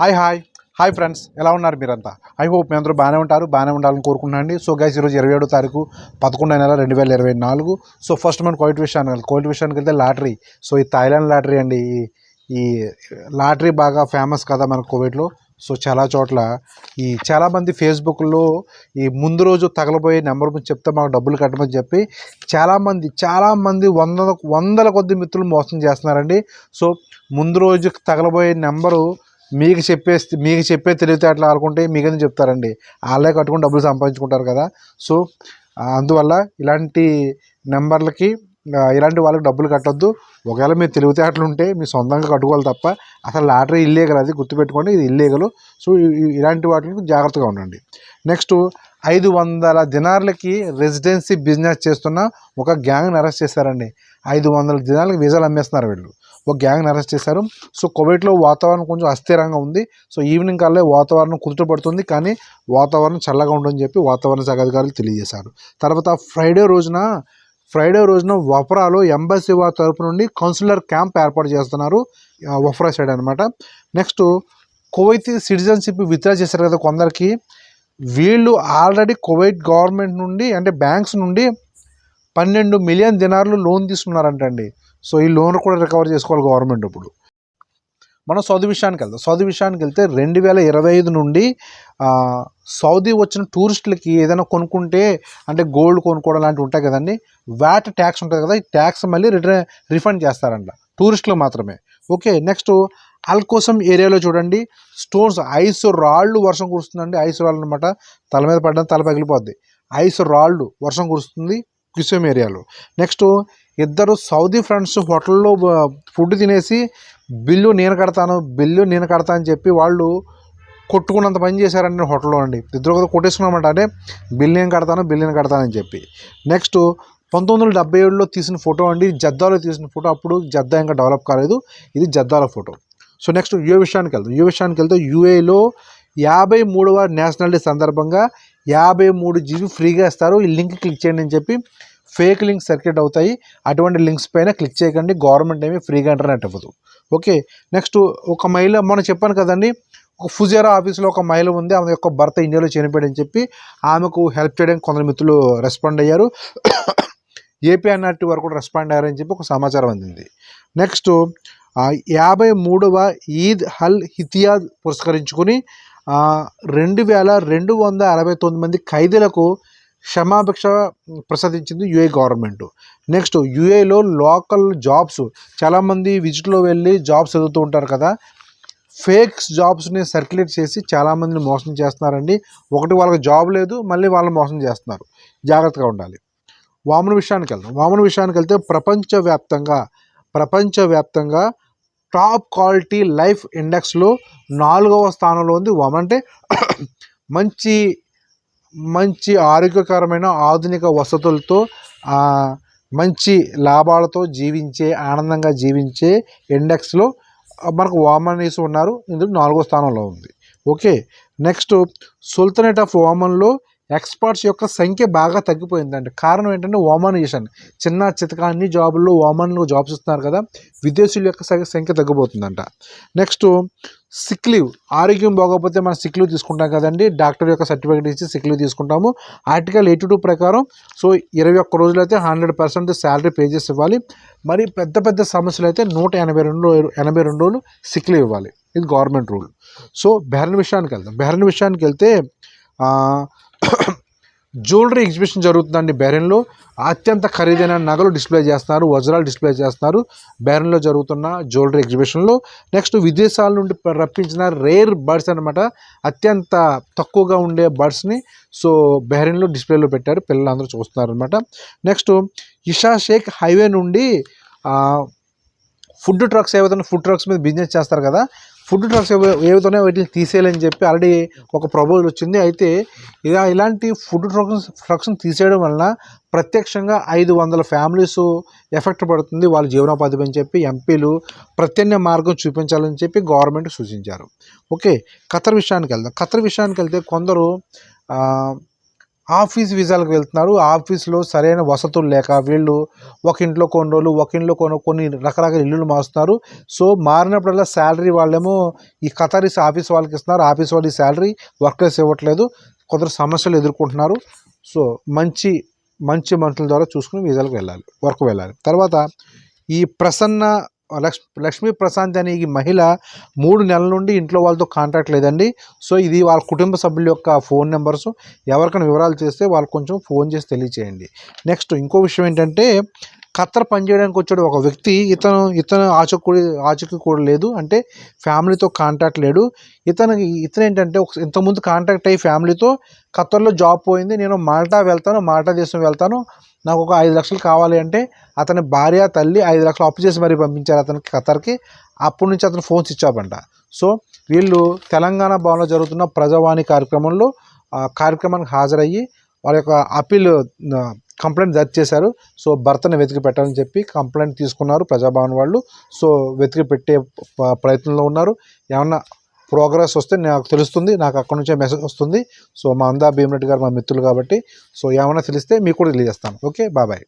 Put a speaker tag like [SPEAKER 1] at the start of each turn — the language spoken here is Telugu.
[SPEAKER 1] హాయ్ హాయ్ హాయ్ ఫ్రెండ్స్ ఎలా ఉన్నారు మీరంతా? ఐ హోప్ మీ అందరూ బాగానే ఉంటారు బాగానే ఉండాలని కోరుకుంటున్నాను అండి సో గైస్ ఈరోజు ఇరవై ఏడో తారీఖు పదకొండు నెల రెండు వేల ఇరవై నాలుగు. సో ఫస్ట్ మనం కోవిడ్ విషయానికి వెళ్తాం కోవిడ్ విషయానికి వెళ్తే లాటరీ. సో ఈ థాయిలాండ్ లాటరీ అండి. ఈ- ఈ లాటరీ బాగా ఫేమస్ కదా మన కోవిడ్లో. సో చాలా చోట్ల ఈ చాలామంది ఫేస్బుక్లో ఈ ముందు రోజు తగలబోయే నెంబర్ గురించి చెప్తే మాకు డబ్బులు కట్టమని చెప్పి చాలామంది చాలామంది వందల వందల కొద్ది మిత్రులు మోసం చేస్తున్నారండి. సో ముందు రోజు తగలబోయే నెంబరు మీకు చెప్పేస్తే మీకు చెప్పే తెలివితేటలు ఆడుకుంటే మీకేందుకు చెప్తారండి? వాళ్ళే కట్టుకుని డబ్బులు సంపాదించుకుంటారు కదా. సో అందువల్ల ఇలాంటి నెంబర్లకి ఇలాంటి వాళ్ళకి డబ్బులు కట్టొద్దు. ఒకవేళ మీరు తెలివితేటలు ఉంటే మీ సొంతంగా కట్టుకోవాలి తప్ప అసలు లాటరీ ఇల్లీగల్ అది గుర్తుపెట్టుకోండి ఇది ఇల్లీగల్. సో ఇలాంటి వాటికి జాగ్రత్తగా ఉండండి. నెక్స్ట్ ఐదు వందల దినార్లకి రెసిడెన్సీ బిజినెస్ చేస్తున్న ఒక గ్యాంగ్ని అరెస్ట్ చేశారండి. ఐదు వందల దినాలకి వీసాలు అమ్మేస్తున్నారు వీళ్ళు. ఒక గ్యాంగ్ని అరెస్ట్ చేశారు. సో కువైట్లో వాతావరణం కొంచెం అస్థిరంగా ఉంది. సో ఈవినింగ్ కల్లా వాతావరణం కుదుటపడుతుంది కానీ వాతావరణం చల్లగా ఉంటుందని చెప్పి వాతావరణ శాఖ అధికారులు తెలియజేశారు. తర్వాత ఫ్రైడే రోజున ఫ్రైడే రోజున వఫ్రాలో ఎంబసీ వారి తరపు నుండి కౌన్సిలర్ క్యాంప్ ఏర్పాటు చేస్తున్నారు. వఫ్రా సైడ్ అనమాట నెక్స్ట్ కువైత్ సిటిజన్షిప్ విత్డ్రా చేశారు కదా కొందరికి. వీళ్ళు ఆల్రెడీ కువైట్ గవర్నమెంట్ నుండి అంటే బ్యాంక్స్ నుండి పన్నెండు మిలియన్ దినార్లు లోన్ తీసుకున్నారంటండి. సో ఈ లోన్ కూడా రికవర్ చేసుకోవాలి గవర్నమెంట్ ఇప్పుడు. మనం సౌదీ విషయానికి వెళ్దాం. సౌదీ విషయానికి వెళ్తే రెండు వేల ఇరవై ఐదు నుండి సౌదీ వచ్చిన టూరిస్టులకి ఏదైనా కొనుక్కుంటే అంటే గోల్డ్ కొనుక్కోవడం లాంటివి ఉంటాయి కదండి వ్యాట్ ట్యాక్స్ ఉంటుంది కదా ఈ ట్యాక్స్ మళ్ళీ రిటర్న్ రిఫండ్ చేస్తారంట టూరిస్టులు మాత్రమే. ఓకే నెక్స్ట్ అల్కోసం ఏరియాలో చూడండి స్టోన్స్ ఐస్ రాళ్ళు వర్షం కురుస్తుందండి ఐస్ రాళ్ళు అనమాట తల మీద పడ్డం తల పగిలిపోద్ది. ఐస్ రాళ్ళు వర్షం కురుస్తుంది క్యుసెమ్ ఏరియాలో. నెక్స్ట్ ఇద్దరు సౌదీ ఫ్రెండ్స్ హోటల్లో ఫుడ్ తినేసి బిల్లు నేను కడతాను బిల్లు నేను కడతా అని చెప్పి వాళ్ళు కొట్టుకున్నంత పని చేశారండి హోటల్లో అండి. ఇద్దరు కదా కొట్టేసుకున్నామంట అంటే బిల్లు నేను కడతాను బిల్లు నేను కడతానని చెప్పి. నెక్స్ట్ పంతొమ్మిది వందల డెబ్బై ఏడులో తీసిన ఫోటో అండి జద్దాలో తీసిన ఫోటో. అప్పుడు జద్దా ఇంకా డెవలప్ కాలేదు ఇది జద్దాల ఫోటో. సో నెక్స్ట్ యుఏ విషయానికి వెళ్తాం యుఏ విషయానికి వెళ్తే యుఏలో యాభై మూడవ నేషనల్ డే సందర్భంగా యాభై మూడు జీబీ ఫ్రీగా ఇస్తారు. ఈ లింక్ క్లిక్ చేయండి అని చెప్పి ఫేక్ లింక్స్ సర్క్యూట్ అవుతాయి. అటువంటి లింక్స్ పైన క్లిక్ చేయకండి. గవర్నమెంట్ ఏమి ఫ్రీగా ఇంటర్నెట్ ఇవ్వదు ఓకే. నెక్స్ట్ ఒక మహిళ మనం చెప్పాను కదండి ఒక ఫుజేరా ఆఫీస్లో ఒక మహిళ ఉంది. ఆమె యొక్క భర్త ఇండియాలో చనిపోయాడని చెప్పి ఆమెకు హెల్ప్ చేయడానికి కొందరు మిత్రులు రెస్పాండ్ అయ్యారు. ఏపీ ఎన్ఆర్టీ వారు కూడా రెస్పాండ్ అయ్యారని చెప్పి ఒక సమాచారం అందింది. నెక్స్ట్ యాభై మూడవ ఈద్ హల్ హితియాద్ పురస్కరించుకుని రెండు వేల రెండు వంద అరవై తొమ్మిది మంది ఖైదీలకు క్షమాభిక్ష ప్రసాదించింది యుఏ గవర్నమెంట్. నెక్స్ట్ యుఏలో లోకల్ జాబ్స్. చాలామంది విజిట్లో వెళ్ళి జాబ్స్ చదువుతూ ఉంటారు కదా. ఫేక్స్ జాబ్స్ని సర్క్యులేట్ చేసి చాలామందిని మోసం చేస్తున్నారండి. ఒకటి వాళ్ళకి జాబ్ లేదు మళ్ళీ వాళ్ళని మోసం చేస్తున్నారు. జాగ్రత్తగా ఉండాలి. వామన విషయానికి వెళ్దాం. వామన విషయానికి వెళ్తే ప్రపంచవ్యాప్తంగా ప్రపంచవ్యాప్తంగా టాప్ క్వాలిటీ లైఫ్ ఇండెక్స్లో నాలుగవ స్థానంలో ఉంది వామన్. అంటే మంచి మంచి ఆరోగ్యకరమైన ఆధునిక వసతులతో మంచి లాభాలతో జీవించే ఆనందంగా జీవించే ఇండెక్స్లో మనకు వామనీస్ ఉన్నారు. ఇందులో నాలుగో స్థానంలో ఉంది. ఓకే. నెక్స్ట్ సుల్తనేట్ ఆఫ్ ఓమన్లో ఎక్స్పర్ట్స్ యొక్క సంఖ్య బాగా తగ్గిపోయిందండి. కారణం ఏంటంటే ఓమనైజేషన్ చిన్న చితక అన్ని జాబుల్లో ఓమన్లో జాబ్స్ ఇస్తున్నారు కదా విదేశీయుల యొక్క సంఖ్య- సంఖ్య తగ్గిపోతుందంట. Next sick leave. ఆరోగ్యం బాగోకపోతే మనం సిక్ లీవ్ తీసుకుంటాం కదండి. డాక్టర్ యొక్క సర్టిఫికేట్ ఇచ్చి సిక్ లీవ్ తీసుకుంటాము. ఆర్టికల్ ఎయిటీ టూ ప్రకారం సో ఇరవై ఒక్క రోజులు అయితే హండ్రెడ్ పర్సెంట్ శాలరీ పే చేసి ఇవ్వాలి. మరి పెద్ద పెద్ద సమస్యలు అయితే నూట ఎనభై రెండు ఎనభై రెండు రోజులు సిక్ లీవ్ ఇవ్వాలి. ఇది గవర్నమెంట్ రూల్. సో బెహరన్ విషయానికి వెళ్దాం. బెహరన్ విషయానికి వెళ్తే జ్యువెలరీ ఎగ్జిబిషన్ జరుగుతుందండి బెరెన్లో అత్యంత ఖరీదైన నగలు డిస్ప్లే చేస్తున్నారు వజ్రాలు డిస్ప్లే చేస్తున్నారు బెరెన్లో జరుగుతున్న జ్యువెలరీ ఎగ్జిబిషన్లో. నెక్స్ట్ విదేశాల నుండి రప్పించిన రేర్ బర్డ్స్ అనమాట అత్యంత తక్కువగా ఉండే బర్డ్స్ని సో బెహ్రెన్లో డిస్ప్లేలో పెట్టారు పిల్లలందరూ చూస్తున్నారు అనమాట నెక్స్ట్ ఇషా షేక్ హైవే నుండి ఫుడ్ ట్రక్స్ ఏవైతే ఫుడ్ ట్రక్స్ మీద బిజినెస్ చేస్తారు కదా ఫుడ్ డ్రగ్స్ ఏవైతే వాటిని తీసేయాలని చెప్పి ఆల్రెడీ ఒక ప్రపోజల్ వచ్చింది. అయితే ఇలా ఇలాంటి ఫుడ్ డ్రగ్స్ డ్రగ్స్ని తీసేయడం వలన ప్రత్యక్షంగా ఐదు వందల ఫ్యామిలీస్ ఎఫెక్ట్ పడుతుంది. వాళ్ళ జీవనోపాధి అని చెప్పి ఎంపీలు ప్రత్యామ్నాయ మార్గం చూపించాలని చెప్పి గవర్నమెంట్ సూచించారు. ఓకే ఖతర్ విషయానికి వెళ్దాం. ఖతర్ విషయానికి వెళ్తే కొందరు ఆఫీస్ వీసాలకు వెళ్తున్నారు. ఆఫీస్లో సరైన వసతులు లేక వీళ్ళు ఒక ఇంట్లో కొన్ని రోజులు ఒక ఇంట్లో కొన్ని కొన్ని రకరకాల ఇల్లులు మారుస్తున్నారు. సో మారినప్పుడల్లా శాలరీ వాళ్ళేమో ఈ ఖతరీస్ ఆఫీస్ వాళ్ళకి ఇస్తున్నారు. ఆఫీస్ వాళ్ళకి శాలరీ వర్కర్స్ ఇవ్వట్లేదు. కొందరు సమస్యలు ఎదుర్కొంటున్నారు. సో మంచి మంచి మనుషుల ద్వారా చూసుకుని వీసాలకు వెళ్ళాలి వర్క్ వెళ్ళాలి. తర్వాత ఈ ప్రసన్న లక్ష్మి లక్ష్మీ ప్రశాంత్ అనే ఈ మహిళ మూడు నెలల నుండి ఇంట్లో వాళ్ళతో కాంటాక్ట్ లేదండి. సో ఇది వాళ్ళ కుటుంబ సభ్యుల యొక్క ఫోన్ నెంబర్స్. ఎవరికైనా వివరాలు చేస్తే వాళ్ళు కొంచెం ఫోన్ చేసి తెలియచేయండి. నెక్స్ట్ ఇంకో విషయం ఏంటంటే ఖత్తర్ పనిచేయడానికి వచ్చాడు ఒక వ్యక్తి. ఇతను ఇతను ఆచకూడి కూడా కూడా లేదు. అంటే ఫ్యామిలీతో కాంటాక్ట్ లేడు. ఇతను ఇతను ఏంటంటే ఒక ఇంతకుముందు కాంటాక్ట్ అయ్యి ఫ్యామిలీతో ఖత్తర్లో జాబ్ పోయింది. నేను మాల్టా వెళ్తాను మాల్టా దేశం వెళ్తాను. నాకు ఒక ఐదు లక్షలు కావాలి అంటే అతని భార్య తల్లి ఐదు లక్షలు అప్పు చేసి మరీ పంపించారు అతనికి ఖతర్కి. అప్పటి నుంచి అతను ఫోన్స్ ఇచ్చాపంట సో వీళ్ళు తెలంగాణ భవన్లో జరుగుతున్న ప్రజావాణి కార్యక్రమంలో కార్యక్రమానికి హాజరయ్యి వాళ్ళ యొక్క అప్పీల్ కంప్లైంట్ దర్జ్ చేశారు. సో భర్తను వెతికి పెట్టాలని చెప్పి కంప్లైంట్ తీసుకున్నారు ప్రజాభవన్ వాళ్ళు. సో వెతికి పెట్టే ప్రయత్నంలో ఉన్నారు. ఏమన్నా ప్రోగ్రెస్ వస్తే నాకు తెలుస్తుంది నాకు అక్కడ నుంచే మెసేజ్ వస్తుంది. సో మా అందా భీమరెడ్డి గారు మా మిత్రులు కాబట్టి సో ఏమైనా తెలిస్తే మీకు కూడా తెలియజేస్తాను. ఓకే బాబాయ్